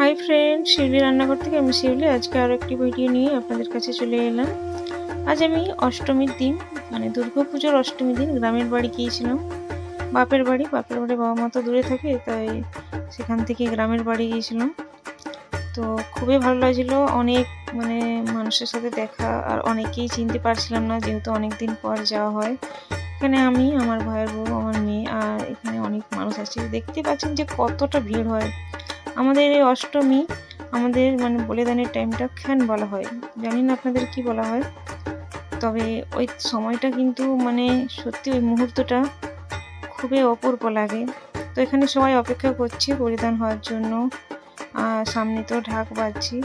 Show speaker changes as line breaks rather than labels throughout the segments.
Hi friend শিউলি রান্নাঘর থেকে আমি শিউলি আজকে আরও একটি ভিডিও নিয়ে আপনাদের কাছে চলে এলাম। আজ আমি অষ্টমীর দিন মানে দুর্গা পুজোর অষ্টমীর দিন গ্রামের বাড়ি গিয়েছিলাম। বাপের বাড়ি বাপের বাড়ি বাবা মা তো দূরে থাকে, তাই সেখান থেকে গ্রামের বাড়ি গিয়েছিলাম। তো খুবই ভালো লাগছিল, অনেক মানে মানুষের সাথে দেখা আর অনেকেই চিনতে পারছিলাম না, যেহেতু অনেক দিন পর যাওয়া হয়। এখানে আমি, আমার ভাইয়ের বউ, আমার মেয়ে, আর এখানে অনেক মানুষ আছে। দেখতে পাচ্ছেন যে কতটা ভিড় হয়। আমাদের এই অষ্টমী আমাদের মানে বলিদানের টাইমটা খ্যান বলা হয়। জানি না আপনাদের কি বলা হয়। তবে ওই সময়টা কিন্তু মানে সত্যি ওই মুহূর্তটা খুবই অপূর্ব লাগে। তো এখানে সবাই অপেক্ষা করছে বলিদান হওয়ার জন্য। সামনে তো ঢাক বাজছি।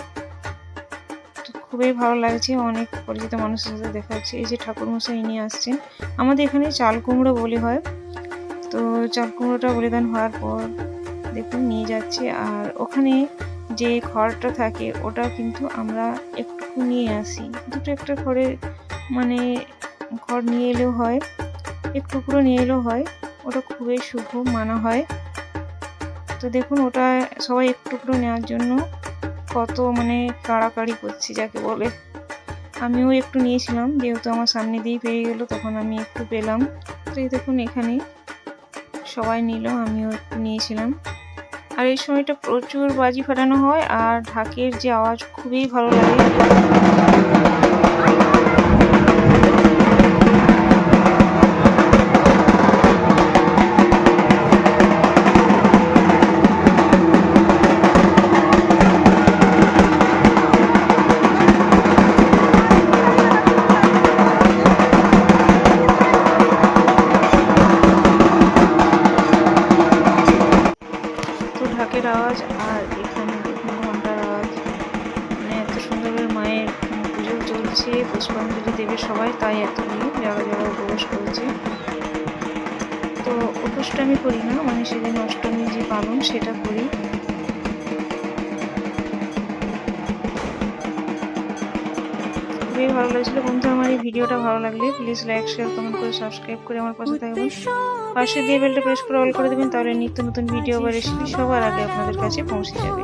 তো খুবই ভালো লাগছে। অনেক পরিচিত মানুষের সাথে দেখা এই যে ঠাকুরমশাই ইনি আসছেন। আমাদের এখানে চাল কুমড়ো বলি হয়। তো চাল কুমড়োটা বলিদান হওয়ার পর দেখুন, নিয়ে যাচ্ছে। আর ওখানে যে খড়টা থাকে ওটা কিন্তু আমরা একটু নিয়ে আসি। দুটো একটা খড়ে মানে খড় নিয়ে এলেও হয় একটু নিয়ে এলেও হয়। ওটা খুবই শুভ মানা হয় তো দেখুন, ওটা সবাই একটু টুকরো নেওয়ার জন্য কত মানে কাড়াকাড়ি করছি, যাকে বলে। আমিও একটু নিয়েছিলাম, যেহেতু আমার সামনে দিয়েই পেয়ে গেলো, তখন আমি একটু পেলাম। তো এই দেখুন, এখানে সবাই নিল, আমিও একটু নিয়েছিলাম। আর এই সময়টা প্রচুর বাজি ফাটানো হয় আর ঢাকের যে আওয়াজ খুবই ভালো লাগে। আওয়াজ আর এখানে দেখুন আওয়াজ। মানে এত সুন্দরভাবে মায়ের পুজো চলছে, পুষ্পাঞ্জলি দেবে সবাই, তাই এত ভিড়, যারা যারা উপবাস করেছে। তো উপোসটা আমি করি না মানে সেদিন অষ্টমী যে পালন সেটা করি। খুবই ভালো লাগছিল। বন্ধু আমার এই ভিডিওটা ভালো লাগলে প্লিজ লাইক শেয়ার কমেন্ট করে সাবস্ক্রাইব করে আমার পাশে থাকবেন। পাশে দিয়ে বেলটা প্রেস করে অল করে দেবেন, তাহলে নিত্য নতুন ভিডিও বা রেসিপি সবার আগে আপনাদের কাছে পৌঁছে যাবে।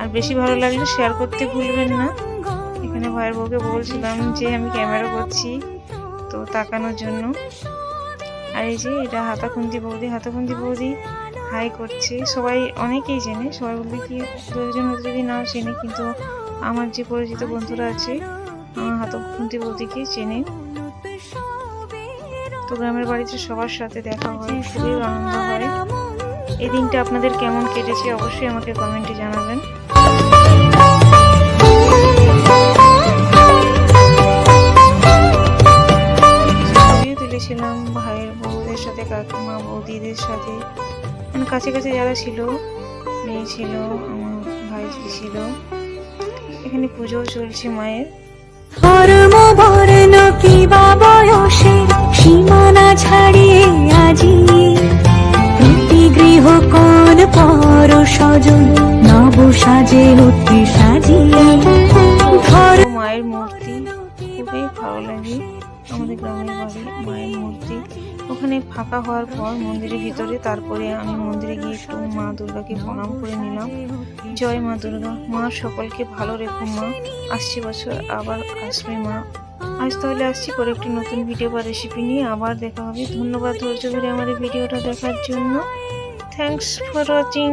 আর বেশি ভালো লাগলে শেয়ার করতে ভুলবেন না। এখানে ভাইয়ের বউকে বলছিলাম যে, আমি ক্যামেরা করছি তো তাকানোর জন্য। আর এই যে, এটা হাতাখুন্দি বৌদি হাতাখুন্দি বৌদি হাই করছে। সবাই অনেকেই চেনে, সবাই বলতে কি দু একজন হয়তো যদি নাও চেনে, কিন্তু আমার যে পরিচিত বন্ধুরা আছে আমার হাতাখুন্দি বৌদিকে চেনে? তো গ্রামের বাড়িতে সবার সাথে দেখা হয় আনন্দ দিনটা আপনাদের কেমন কেটেছে অবশ্যই আমাকে কমেন্টে জানাবেন। তুলেছিলাম ভাইয়ের বউদের সাথে, কাকিমা বৌদিদের সাথে। মানে কাছে কাছে যারা ছিল, মেয়ে ছিল, আমার ভাই ছিল। এখানে পুজোও চলছে মায়ের।
ধর্ম বর্ণ কিবা বয়সে সীমানা ছাড়িয়ে আজি। প্রতি গৃহ কোন পর স্বজন নব সাজে উঠে সাজিয়ে। ধর্ম
মায়ের মূর্তি, খুবই ভালো লাগে আমাদের গ্রামের বাড়ি মায়ের মূর্তি। ওখানে ফাঁকা হওয়ার পর মন্দিরের ভিতরে, তারপরে আমি মন্দিরে গিয়ে একটু মা দুর্গাকে প্রণাম করে নিলাম। জয় মা দুর্গা। মা, সকলকে ভালো রেখো মা। আসছে বছর আবার আসবে মা। আজ তাহলে আসছি পরে একটি নতুন ভিডিও বা রেসিপি নিয়ে আবার দেখা হবে। ধন্যবাদ ধৈর্য ধরে আমার এই ভিডিওটা দেখার জন্য। Thanks for watching